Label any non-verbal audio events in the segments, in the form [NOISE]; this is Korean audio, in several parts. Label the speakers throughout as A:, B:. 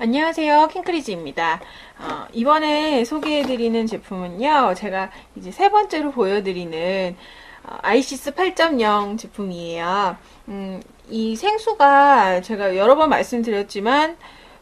A: 안녕하세요. 킹크리즈입니다. 어, 이번에 소개해드리는 제품은요, 제가 이제 세 번째로 보여드리는 어, 아이시스 8.0 제품이에요. 음, 이 생수가 제가 여러 번 말씀드렸지만,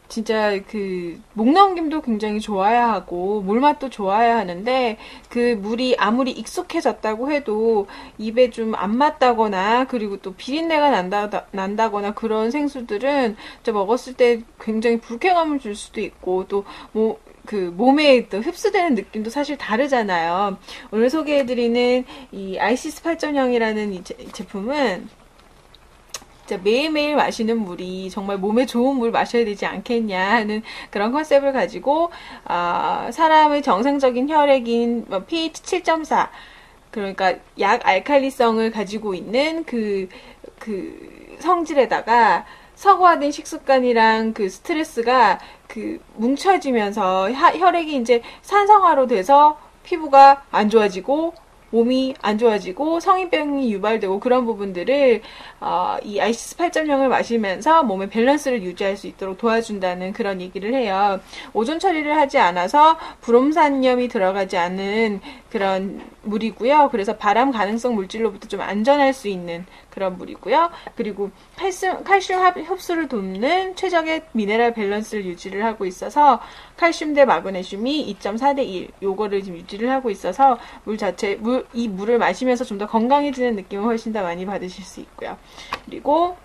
A: 진짜 그 목넘김도 굉장히 좋아야 하고 물맛도 좋아야 하는데 그 물이 아무리 익숙해졌다고 해도 입에 좀 안 맞다거나 그리고 또 비린내가 난다 난다거나 그런 생수들은 먹었을 때 굉장히 불쾌감을 줄 수도 있고 또뭐 그 몸에 또 흡수되는 느낌도 사실 다르잖아요. 오늘 소개해드리는 이 아이시스 8.0이라는 이 제품은 매일매일 마시는 물이 정말 몸에 좋은 물 마셔야 되지 않겠냐 하는 그런 컨셉을 가지고 어, 사람의 정상적인 혈액인 뭐 pH 7.4 그러니까 약 알칼리성을 가지고 있는 그, 그 성질에다가 서구화된 식습관이랑 그 스트레스가 그 뭉쳐지면서 혈액이 이제 산성화로 돼서 피부가 안 좋아지고 몸이 안 좋아지고 성인병이 유발되고 그런 부분들을 어, 이 아이시스 8.0을 마시면서 몸의 밸런스를 유지할 수 있도록 도와준다는 그런 얘기를 해요. 오존 처리를 하지 않아서 브롬산염이 들어가지 않은 그런 물이고요. 그래서 발암 가능성 물질로부터 좀 안전할 수 있는 그런 물이고요. 그리고 칼슘, 칼슘 흡수를 돕는 최적의 미네랄 밸런스를 유지를 하고 있어서 칼슘 대 마그네슘이 2.4 대 1 요거를 지금 유지를 하고 있어서 물 자체 물, 이 물을 마시면서 좀 더 건강해지는 느낌을 훨씬 더 많이 받으실 수 있고요. 그리고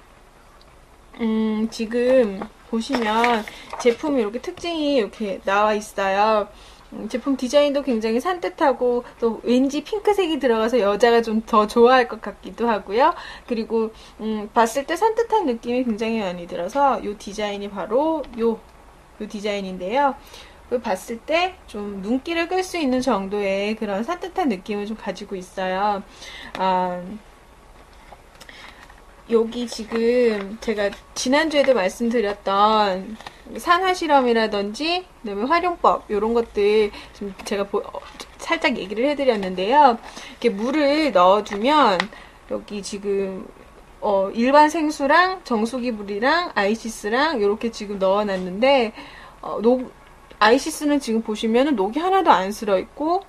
A: 음, 지금 보시면 제품이 이렇게 특징이 이렇게 나와 있어요. 음, 제품 디자인도 굉장히 산뜻하고 또 왠지 핑크색이 들어가서 여자가 좀 더 좋아할 것 같기도 하고요. 그리고 음, 봤을 때 산뜻한 느낌이 굉장히 많이 들어서 이 디자인이 바로 요, 요 디자인인데요. 봤을 때 좀 눈길을 끌 수 있는 정도의 그런 산뜻한 느낌을 좀 가지고 있어요. 아, 여기 지금 제가 지난주에도 말씀드렸던 산화 실험이라든지 그다음에 활용법 이런 것들 좀 제가 보, 어, 살짝 얘기를 해드렸는데요. 이렇게 물을 넣어주면 여기 지금 어, 일반 생수랑 정수기 물이랑 아이시스랑 이렇게 지금 넣어놨는데 어, 녹, 아이시스는 지금 보시면은 녹이 하나도 안 쓸어 있고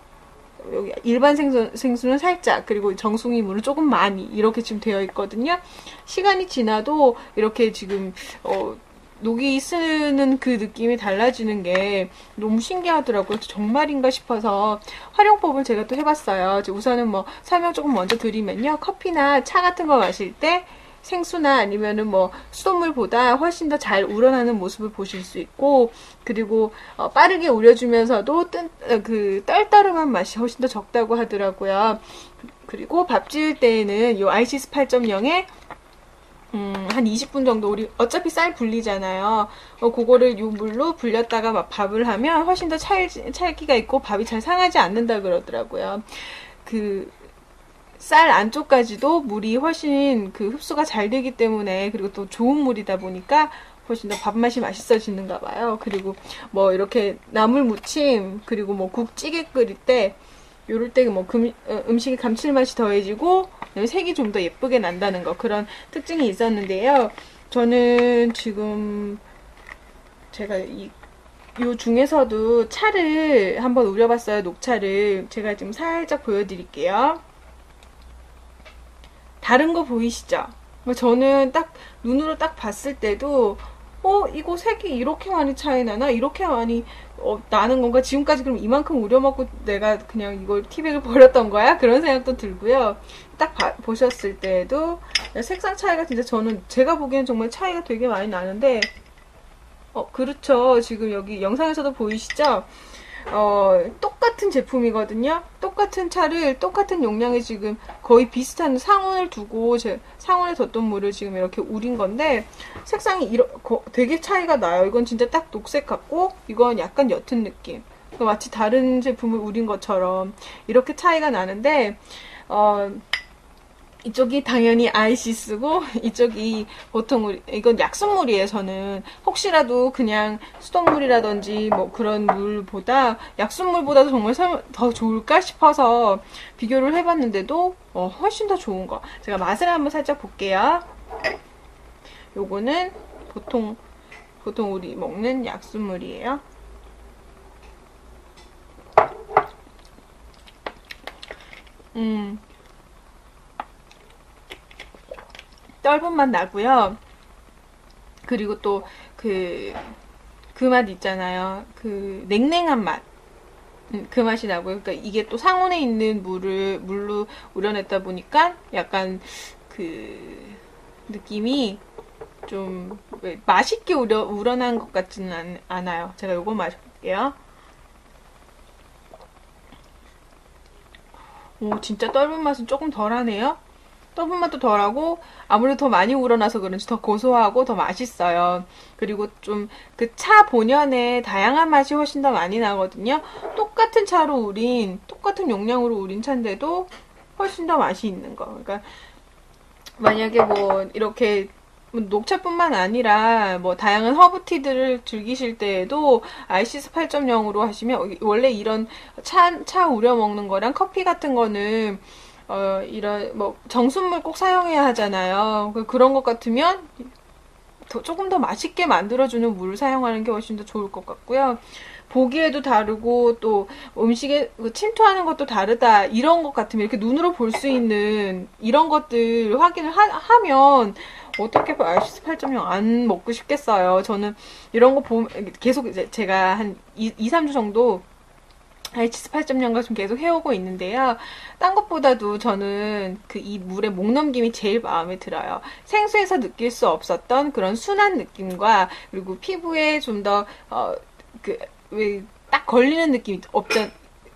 A: 여기 일반 생수, 생수는 살짝 그리고 정수기 물은 조금 많이 이렇게 지금 되어 있거든요. 시간이 지나도 이렇게 지금 어, 녹이 쓰는 그 느낌이 달라지는 게 너무 신기하더라고요. 정말인가 싶어서 활용법을 제가 또 해봤어요. 우선은 뭐 설명 조금 먼저 드리면요. 커피나 차 같은 거 마실 때 생수나 아니면은 뭐 수돗물보다 훨씬 더 잘 우러나는 모습을 보실 수 있고 그리고 어 빠르게 우려주면서도 뜬, 어, 그 떨떠름한 맛이 훨씬 더 적다고 하더라고요. 그리고 밥 지을 때에는 이 아이시스 8.0에 음, 한 20분 정도 우리 어차피 쌀 불리잖아요. 어, 그거를 요 물로 불렸다가 막 밥을 하면 훨씬 더 찰, 찰기가 있고 밥이 잘 상하지 않는다 그러더라고요. 그 쌀 안쪽까지도 물이 훨씬 그 흡수가 잘 되기 때문에 그리고 또 좋은 물이다 보니까 훨씬 더 밥맛이 맛있어지는가 봐요. 그리고 뭐 이렇게 나물 무침 그리고 뭐 국찌개 끓일 때 요럴 때뭐 어, 음식의 감칠맛이 더해지고 색이 좀 더 예쁘게 난다는 거 그런 특징이 있었는데요. 저는 지금 제가 이, 요 중에서도 차를 한번 우려봤어요. 녹차를 제가 지금 살짝 보여드릴게요. 다른 거 보이시죠? 저는 딱 눈으로 딱 봤을 때도 어 이거 색이 이렇게 많이 차이 나나? 이렇게 많이 어, 나는 건가? 지금까지 그럼 이만큼 우려먹고 내가 그냥 이걸 티백을 [LAUGHS] 버렸던 거야? 그런 생각도 들고요. 딱 봐, 보셨을 때도 색상 차이가 진짜 저는 제가 보기엔 정말 차이가 되게 많이 나는데 어 그렇죠. 지금 여기 영상에서도 보이시죠? 어, 똑 같은 제품이거든요. 똑같은 차를 똑같은 용량에 지금 거의 비슷한 상온을 두고 제 상온에 뒀던 물을 지금 이렇게 우린 건데 색상이 이러, 거, 되게 차이가 나요. 이건 진짜 딱 녹색 같고 이건 약간 옅은 느낌. 마치 다른 제품을 우린 것처럼 이렇게 차이가 나는데 어, 이쪽이 당연히 아이시스고 이쪽이 보통 이건 약수물이에요 저는 혹시라도 그냥 수돗물이라든지 뭐 그런 물보다 약수물보다도 정말 더 좋을까 싶어서 비교를 해봤는데도 어, 훨씬 더 좋은 거. 제가 맛을 한번 살짝 볼게요. 요거는 보통 보통 우리 먹는 약수물이에요. 음, 떫은 맛 나고요. 그리고 또 그 그 맛 있잖아요. 그 냉랭한 맛. 음, 그 맛이 나고요. 그러니까 이게 또 상온에 있는 물을 물로 우려냈다 보니까 약간 그 느낌이 좀 맛있게 우려, 우러난 것 같지는 않, 않아요. 제가 요거 마셔볼게요. 오, 진짜 떫은 맛은 조금 덜하네요. 떫은 맛도 덜하고 아무래도 더 많이 우러나서 그런지 더 고소하고 더 맛있어요. 그리고 좀 그 차 본연의 다양한 맛이 훨씬 더 많이 나거든요. 똑같은 차로 우린 똑같은 용량으로 우린 차인데도 훨씬 더 맛이 있는 거. 그러니까 만약에 뭐 이렇게 뭐 녹차뿐만 아니라 뭐 다양한 허브티들을 즐기실 때에도 아이시스 8.0으로 하시면 원래 이런 차, 차 우려 먹는 거랑 커피 같은 거는 어, 이런 뭐 정수물 꼭 사용해야 하잖아요. 그, 그런 것 같으면 더, 조금 더 맛있게 만들어주는 물을 사용하는 게 훨씬 더 좋을 것 같고요. 보기에도 다르고 또 음식에 그 침투하는 것도 다르다 이런 것 같으면 이렇게 눈으로 볼 수 있는 이런 것들 확인을 하, 면 어떻게 아이시스 8.0 안 먹고 싶겠어요. 저는 이런 거 보면 계속 제가 한 2, 2 3주 정도 아이치스 8.0과 좀 계속 해오고 있는데요. 딴 것보다도 저는 그 이 물의 목 넘김이 제일 마음에 들어요. 생수에서 느낄 수 없었던 그런 순한 느낌과 그리고 피부에 좀 더, 어, 그, 왜, 딱 걸리는 느낌이 없잖,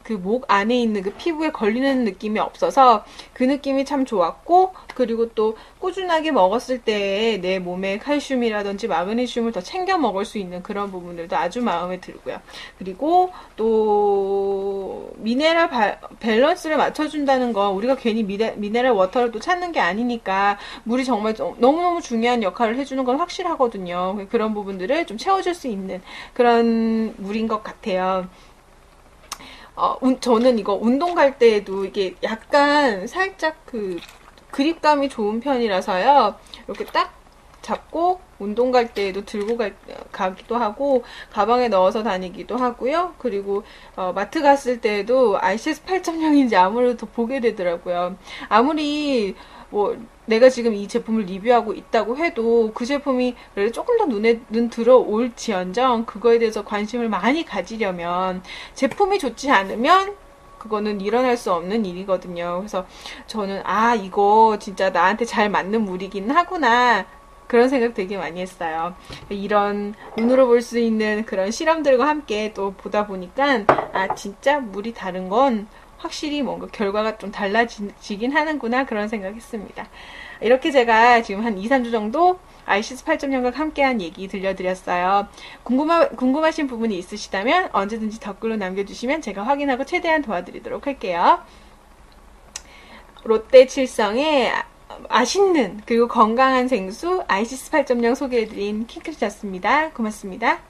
A: 그 목 안에 있는 그 피부에 걸리는 느낌이 없어서 그 느낌이 참 좋았고 그리고 또 꾸준하게 먹었을 때내 몸에 칼슘이라든지 마그네슘을 더 챙겨 먹을 수 있는 그런 부분들도 아주 마음에 들고요. 그리고 또 미네랄 바, 밸런스를 맞춰준다는 거 우리가 괜히 미네, 미네랄 워터를 또 찾는 게 아니니까 물이 정말 너무너무 중요한 역할을 해주는 건 확실하거든요. 그런 부분들을 좀 채워줄 수 있는 그런 물인 것 같아요. 어, 저는 이거 운동 갈 때에도 이게 약간 살짝 그 그립감이 좋은 편이라서요. 이렇게 딱 잡고 운동 갈 때에도 들고 갈, 가기도 하고 가방에 넣어서 다니기도 하고요. 그리고 어, 마트 갔을 때에도 ICS 8.0인지 아무래도 더 보게 되더라고요. 아무리 뭐 내가 지금 이 제품을 리뷰하고 있다고 해도 그 제품이 조금 더 눈에 눈 들어올지언정 그거에 대해서 관심을 많이 가지려면 제품이 좋지 않으면 그거는 일어날 수 없는 일이거든요. 그래서 저는 아 이거 진짜 나한테 잘 맞는 물이긴 하구나 그런 생각 되게 많이 했어요. 이런 눈으로 볼 수 있는 그런 실험들과 함께 또 보다 보니까 아 진짜 물이 다른 건 확실히 뭔가 결과가 좀 달라지긴 하는구나 그런 생각했습니다. 이렇게 제가 지금 한 2, 3주 정도 아이시스 8.0과 함께한 얘기 들려드렸어요. 궁금하, 궁금하신 부분이 있으시다면 언제든지 댓글로 남겨주시면 제가 확인하고 최대한 도와드리도록 할게요. 롯데 칠성의 맛있는 그리고 건강한 생수 아이시스 8.0 소개해드린 킹크리였습니다. 고맙습니다.